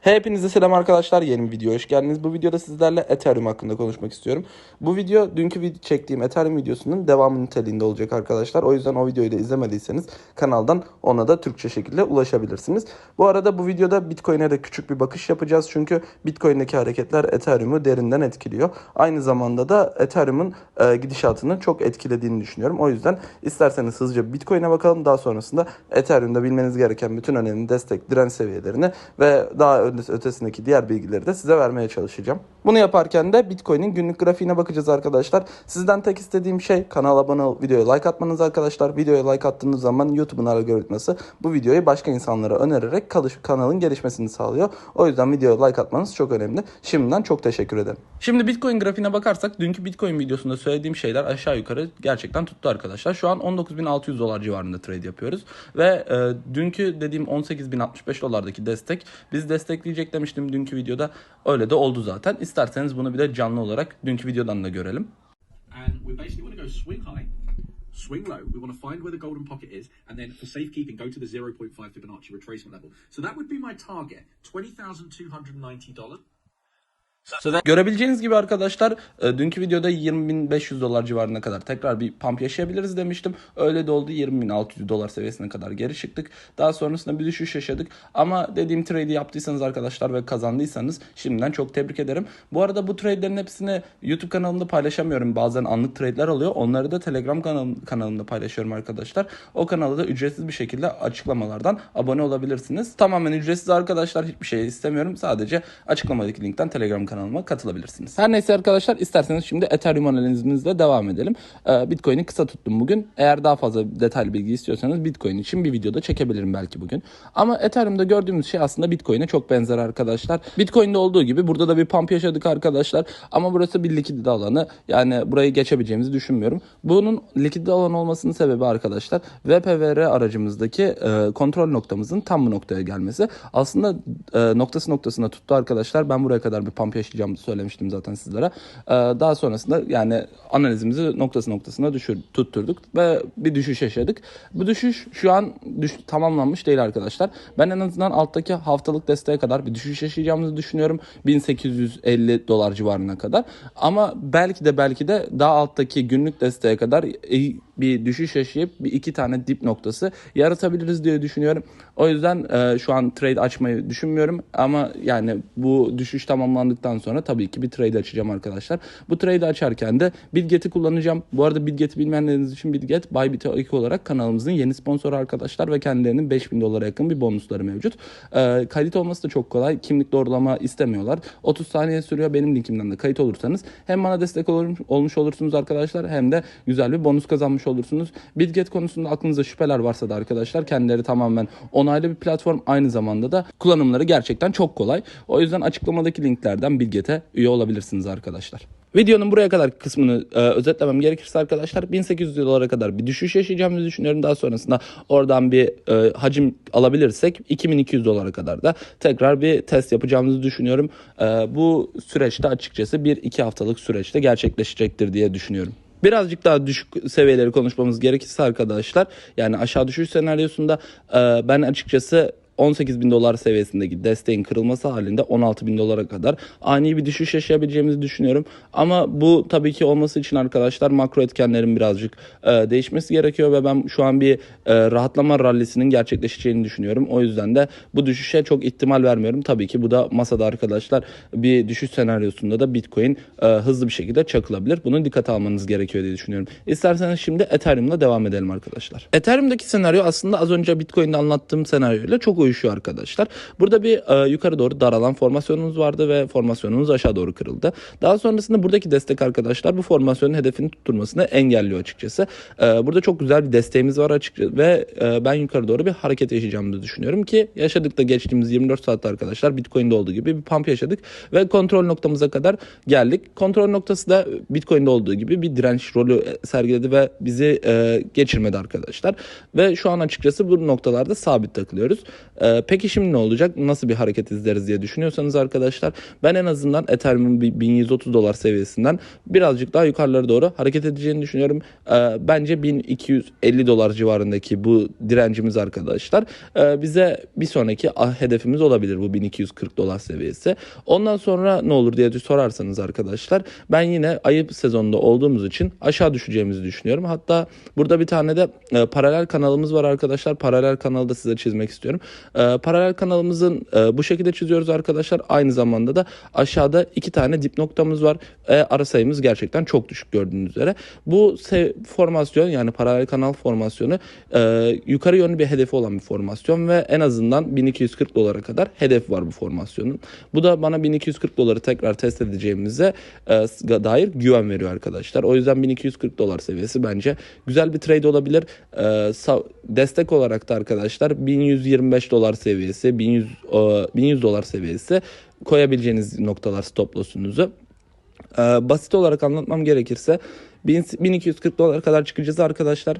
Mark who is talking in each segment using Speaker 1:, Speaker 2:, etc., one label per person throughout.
Speaker 1: Hepinize selam arkadaşlar. Yeni bir videoya hoş geldiniz. Bu videoda sizlerle Ethereum hakkında konuşmak istiyorum. Bu video dünkü vid- çektiğim Ethereum videosunun devamı niteliğinde olacak arkadaşlar. O yüzden o videoyu da izlemediyseniz kanaldan ona da Türkçe şekilde ulaşabilirsiniz. Bu arada bu videoda Bitcoin'e de küçük bir bakış yapacağız. Çünkü Bitcoin'deki hareketler Ethereum'u derinden etkiliyor. Aynı zamanda da Ethereum'un e, gidişatını çok etkilediğini düşünüyorum. O yüzden isterseniz hızlıca Bitcoin'e bakalım. Daha sonrasında Ethereum'da bilmeniz gereken bütün önemli destek, direnç seviyelerini ve daha ötesindeki diğer bilgileri de size vermeye çalışacağım. Bunu yaparken de Bitcoin'in günlük grafiğine bakacağız arkadaşlar. Sizden tek istediğim şey kanala abone olup videoya like atmanız arkadaşlar. Videoya like attığınız zaman YouTube'un algoritması bu videoyu başka insanlara önererek kanalın gelişmesini sağlıyor. O yüzden videoya like atmanız çok önemli. Şimdiden çok teşekkür ederim. Şimdi Bitcoin grafiğine bakarsak dünkü Bitcoin videosunda söylediğim şeyler aşağı yukarı gerçekten tuttu arkadaşlar. Şu an 19.600 dolar civarında trade yapıyoruz. Ve e, dünkü dediğim 18.065 dolardaki destek biz destekleyecek demiştim dünkü videoda. Öyle de oldu zaten. İsterseniz bunu bir de canlı olarak dünkü videodan da görelim.
Speaker 2: And we basically want to go swing high, swing low. We want to find where the golden pocket is, and then for safekeeping, go to the 0.5 Fibonacci retracement level. So that would be my target, $20,290.
Speaker 1: Görebileceğiniz gibi arkadaşlar e, dünkü videoda 20.500 dolar civarına kadar tekrar bir pump yaşayabiliriz demiştim. Öyle de oldu 20.600 dolar seviyesine kadar geri çıktık. Daha sonrasında bir düşüş yaşadık. Ama dediğim trade'i yaptıysanız arkadaşlar ve kazandıysanız şimdiden çok tebrik ederim. Bu arada bu trade'lerin hepsini YouTube kanalımda paylaşamıyorum. Bazen anlık trade'ler oluyor. Onları da Telegram kanalım, kanalımda paylaşıyorum arkadaşlar. O kanalda da ücretsiz bir şekilde açıklamalardan abone olabilirsiniz. Tamamen ücretsiz arkadaşlar. Hiçbir şey istemiyorum. Sadece açıklamadaki linkten Telegram kanalıma katılabilirsiniz. Her neyse arkadaşlar isterseniz şimdi Ethereum analizimizle devam edelim. Ee, Bitcoin'i kısa tuttum bugün. Eğer daha fazla detaylı bilgi istiyorsanız Bitcoin için bir videoda çekebilirim belki bugün. Ama Ethereum'da gördüğümüz şey aslında Bitcoin'e çok benzer arkadaşlar. Bitcoin'de olduğu gibi burada da bir pump yaşadık arkadaşlar. Ama burası bir likidite alanı. Yani burayı geçebileceğimizi düşünmüyorum. Bunun likidite alanı olmasının sebebi arkadaşlar VPVR aracımızdaki e, kontrol noktamızın tam bu noktaya gelmesi. Aslında e, noktası noktasına tuttu arkadaşlar. Ben buraya kadar bir pump yaşayacağımı söylemiştim zaten sizlere. E, daha sonrasında yani analizimizi noktası noktasına düşür, tutturduk ve bir düşüş yaşadık. Bu düşüş şu an düş, tamamlanmış değil arkadaşlar. Ben en azından alttaki haftalık desteğe kadar bir düşüş yaşayacağımızı düşünüyorum. 1850 dolar civarına kadar. Ama belki de belki de daha alttaki günlük desteğe kadar bir düşüş yaşayıp bir iki tane dip noktası yaratabiliriz diye düşünüyorum. O yüzden e, şu an trade açmayı düşünmüyorum ama yani bu düşüş tamamlandıktan sonra tabii ki bir trade açacağım arkadaşlar. Bu trade açarken de Bitget'i kullanacağım. Bu arada Bitget'i bilmeyenleriniz için Bitget Bybit ilk olarak kanalımızın yeni sponsoru arkadaşlar ve kendilerinin 5000 dolara yakın bir bonusları mevcut. E, kayıt olması da çok kolay. Kimlik doğrulama istemiyorlar. 30 saniye sürüyor. Benim linkimden de kayıt olursanız hem bana destek olmuş olursunuz arkadaşlar hem de güzel bir bonus kazanmış olursunuz. Bitget konusunda aklınızda şüpheler varsa da arkadaşlar kendileri tamamen onaylı bir platform. Aynı zamanda da kullanımları gerçekten çok kolay. O yüzden açıklamadaki linklerden Bitget'e üye olabilirsiniz arkadaşlar. Videonun buraya kadar kısmını e, özetlemem gerekirse arkadaşlar 1800 dolara kadar bir düşüş yaşayacağımızı düşünüyorum. Daha sonrasında oradan bir e, hacim alabilirsek 2200 dolara kadar da tekrar bir test yapacağımızı düşünüyorum. E, bu süreçte açıkçası 1-2 haftalık süreçte gerçekleşecektir diye düşünüyorum. Birazcık daha düşük seviyeleri konuşmamız gerekirse arkadaşlar yani aşağı düşüş senaryosunda e, ben açıkçası 18 bin dolar seviyesindeki desteğin kırılması halinde 16 bin dolara kadar ani bir düşüş yaşayabileceğimizi düşünüyorum. Ama bu tabii ki olması için arkadaşlar makro etkenlerin birazcık e, değişmesi gerekiyor ve ben şu an bir e, rahatlama rallisinin gerçekleşeceğini düşünüyorum. O yüzden de bu düşüşe çok ihtimal vermiyorum. Tabii ki bu da masada arkadaşlar bir düşüş senaryosunda da Bitcoin e, hızlı bir şekilde çakılabilir. Bunu dikkate almanız gerekiyor diye düşünüyorum. İsterseniz şimdi Ethereum'la devam edelim arkadaşlar. Ethereum'daki senaryo aslında az önce Bitcoin'de anlattığım senaryoyla çok uyuşuyor arkadaşlar. Burada bir e, yukarı doğru daralan formasyonumuz vardı ve formasyonumuz aşağı doğru kırıldı. Daha sonrasında buradaki destek arkadaşlar bu formasyonun hedefini tutturmasını engelliyor açıkçası. E, burada çok güzel bir desteğimiz var açıkçası ve e, ben yukarı doğru bir hareket yaşayacağımızı düşünüyorum ki yaşadık da geçtiğimiz 24 saatte arkadaşlar Bitcoin'de olduğu gibi bir pump yaşadık ve kontrol noktamıza kadar geldik. Kontrol noktası da Bitcoin'de olduğu gibi bir direnç rolü sergiledi ve bizi e, geçirmedi arkadaşlar. Ve şu an açıkçası bu noktalarda sabit takılıyoruz. Ee, peki şimdi ne olacak? Nasıl bir hareket izleriz diye düşünüyorsanız arkadaşlar ben en azından Ethereum'un bir 1130 dolar seviyesinden birazcık daha yukarılara doğru hareket edeceğini düşünüyorum. Ee, bence 1250 dolar civarındaki bu direncimiz arkadaşlar e, bize bir sonraki ah, hedefimiz olabilir bu 1240 dolar seviyesi. Ondan sonra ne olur diye sorarsanız arkadaşlar ben yine ayıp sezonunda olduğumuz için aşağı düşeceğimizi düşünüyorum. Hatta burada bir tane de e, paralel kanalımız var arkadaşlar. Paralel kanalı da size çizmek istiyorum. E, paralel kanalımızın e, bu şekilde çiziyoruz arkadaşlar. Aynı zamanda da aşağıda iki tane dip noktamız var. E, ara sayımız gerçekten çok düşük gördüğünüz üzere. Bu formasyon yani paralel kanal formasyonu e, yukarı yönlü bir hedefi olan bir formasyon ve en azından 1240 dolara kadar hedef var bu formasyonun. Bu da bana 1240 doları tekrar test edeceğimize e, dair güven veriyor arkadaşlar. O yüzden 1240 dolar seviyesi bence güzel bir trade olabilir. E, destek olarak da arkadaşlar 1125 dolar seviyesi, 1100 e, 1100 dolar seviyesi koyabileceğiniz noktalar stop loss'unuzu. Ee, basit olarak anlatmam gerekirse 1000 1240 dolara kadar çıkacağız arkadaşlar.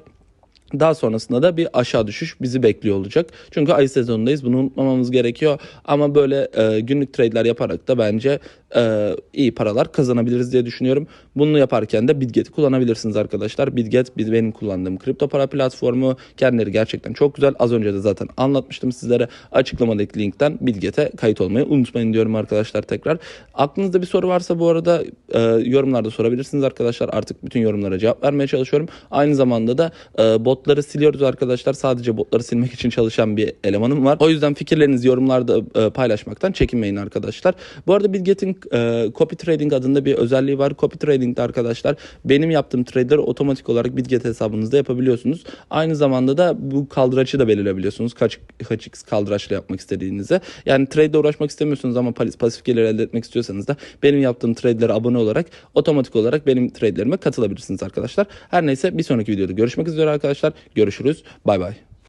Speaker 1: Daha sonrasında da bir aşağı düşüş bizi bekliyor olacak. Çünkü ay sezonundayız. Bunu unutmamamız gerekiyor. Ama böyle e, günlük trade'ler yaparak da bence e, iyi paralar kazanabiliriz diye düşünüyorum. Bunu yaparken de Bitget'i kullanabilirsiniz arkadaşlar. Bitget benim kullandığım kripto para platformu. Kendileri gerçekten çok güzel. Az önce de zaten anlatmıştım sizlere. Açıklamadaki linkten Bitget'e kayıt olmayı unutmayın diyorum arkadaşlar tekrar. Aklınızda bir soru varsa bu arada e, yorumlarda sorabilirsiniz arkadaşlar. Artık bütün yorumlara cevap vermeye çalışıyorum. Aynı zamanda da e, botları siliyoruz arkadaşlar. Sadece botları silmek için çalışan bir elemanım var. O yüzden fikirlerinizi yorumlarda e, paylaşmaktan çekinmeyin arkadaşlar. Bu arada Bitget'in e, copy trading adında bir özelliği var. Copy trading'de arkadaşlar benim yaptığım trade'leri otomatik olarak Bitget hesabınızda yapabiliyorsunuz. Aynı zamanda da bu kaldıraçı da belirleyebiliyorsunuz. Kaç, kaç x kaldıraçla yapmak istediğinize. Yani trade'le uğraşmak istemiyorsunuz ama pas- pasif gelir elde etmek istiyorsanız da benim yaptığım trade'lere abone olarak otomatik olarak benim trade'lerime katılabilirsiniz arkadaşlar. Her neyse bir sonraki videoda görüşmek üzere arkadaşlar. Görüşürüz. Bay bay.